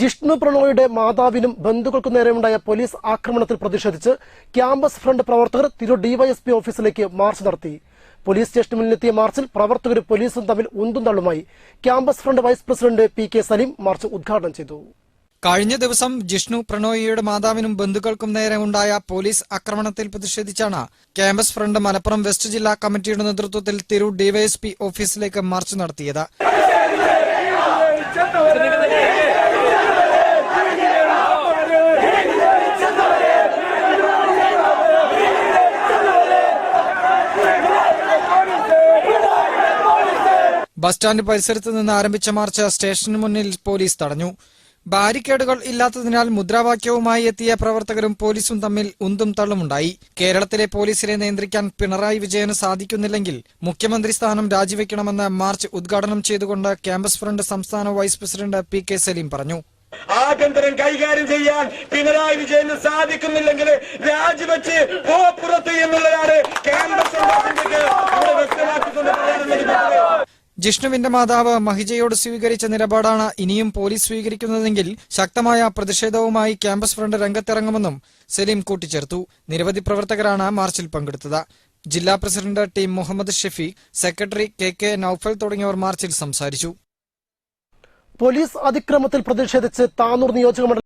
ജിഷ്ണു പ്രണോയുടെ മാതാവിനും ബന്ധുക്കൾക്കും നേരെയുണ്ടായ പോലീസ് ആക്രമണത്തിൽ പ്രതിഷേധിച്ച് ക്യാമ്പസ് ഫ്രണ്ട് പ്രവർത്തകർ തിരൂർ ഡിവൈഎസ്പി ഓഫീസിലേക്ക് മാർച്ച് നടത്തി. പോലീസ് സ്റ്റേഷന് മുന്നിലെത്തിയ മാർച്ചിൽ പ്രവർത്തകരും പോലീസും തമ്മിൽ ഉന്തും തള്ളുമായി campus front vice president P K Saleem march ഉദ്ഘാടനം ചെയ്തു. കഴിഞ്ഞ ദിവസം ജിഷ്ണു പ്രണോയിയുടെ മാതാവിനും ബന്ധുക്കൾക്കും നേരെ ഉണ്ടായ പോലീസ് ആക്രമണത്തിൽ പ്രതിഷേധിച്ചാണ് ക്യാമ്പസ് ഫ്രണ്ട് മലപ്പുറം വെസ്റ്റ് ജില്ലാ കമ്മിറ്റിയുടെ നേതൃത്വത്തിൽ തിരൂർ ഡിവൈഎസ്പി ഓഫീസിലേക്ക് മാർച്ച് നടത്തിയത്. ബസ് സ്റ്റാൻഡ് പരിസരത്ത് നിന്ന് ആരംഭിച്ച മാർച്ച് സ്റ്റേഷന് മുന്നിൽ പോലീസ് തടഞ്ഞു. ബാരിക്കേഡുകൾ ഇല്ലാത്തതിനാൽ മുദ്രാവാക്യവുമായി എത്തിയ പ്രവർത്തകരും പോലീസും തമ്മിൽ ഉന്തും തള്ളുമുണ്ടായി. കേരളത്തിലെ പോലീസിനെ നിയന്ത്രിക്കാൻ പിണറായി വിജയന് സാധിക്കുന്നില്ലെങ്കിൽ മുഖ്യമന്ത്രി സ്ഥാനം രാജിവെക്കണമെന്ന് മാർച്ച് ഉദ്ഘാടനം ചെയ്തുകൊണ്ട് ക്യാമ്പസ് ഫ്രണ്ട് സംസ്ഥാന vice president P K Saleem പറഞ്ഞു. ആഭ്യന്തരം കൈകാര്യം ചെയ്യാൻ പിണറായി വിജയന് സാധിക്കുന്നില്ലെങ്കിൽ രാജിവെച്ച് പോ എന്നുള്ളതാണ് ജിഷ്ണുവിന്റെ മാതാവ് മഹിജയോട് സ്വീകരിച്ച നിലപാടാണ് ഇനിയും പോലീസ് സ്വീകരിക്കുന്നതെങ്കിൽ ശക്തമായ പ്രതിഷേധവുമായി ക്യാമ്പസ് ഫ്രണ്ട് രംഗത്തിറങ്ങുമെന്നും സലീം കൂട്ടിച്ചേർത്തു. നിരവധി പ്രവർത്തകരാണ് മാർച്ചിൽ പങ്കെടുത്തത്. ജില്ലാ president T Muhammad Shefi secretary K K Noufal തുടങ്ങിയവർ മാർച്ചിൽ സംസാരിച്ചു. പോലീസ് അതിക്രമത്തിൽ പ്രതിഷേധിച്ച് താനൂർ നിയോജകമണ്ഡലം